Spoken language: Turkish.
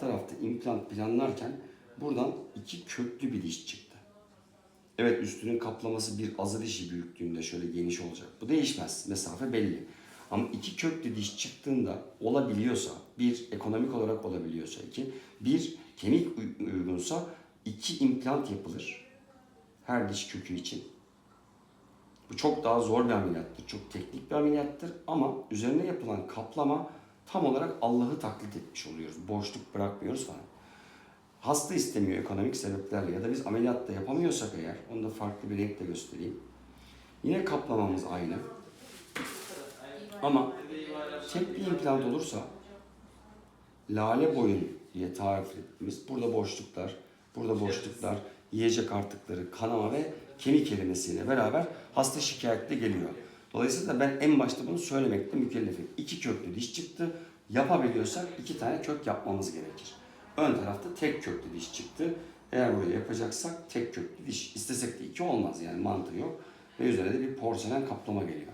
tarafta implant planlarken buradan iki köklü bir diş çıktı. Evet üstünün kaplaması bir azı dişi büyüklüğünde şöyle geniş olacak. Bu değişmez. Mesafe belli. Ama iki köklü diş çıktığında olabiliyorsa, bir ekonomik olarak olabiliyorsa, iki, bir kemik uy- uygunsa iki implant yapılır. Her diş kökü için. Bu çok daha zor bir ameliyattır. Çok teknik bir ameliyattır ama üzerine yapılan kaplama tam olarak Allah'ı taklit etmiş oluyoruz. Boşluk bırakmıyoruz falan. Hasta istemiyor ekonomik sebeplerle ya da biz ameliyatta yapamıyorsak eğer, onu da farklı bir renkle göstereyim. Yine kaplamamız aynı. Ama tek bir implant olursa lale boyun diye tarif ettiğimiz burada boşluklar, burada boşluklar, yiyecek artıkları, kanama ve kemik erimesiyle beraber hasta şikayetle geliyor. Dolayısıyla ben en başta bunu söylemekle mükellefim. İki köklü çıktı. Yapabiliyorsak iki tane kök yapmamız gerekir. Ön tarafta tek köklü diş çıktı. Eğer buraya yapacaksak tek köklü diş. İstesek de iki olmaz yani mantığı yok. Ve üzerine de bir porselen kaplama geliyor.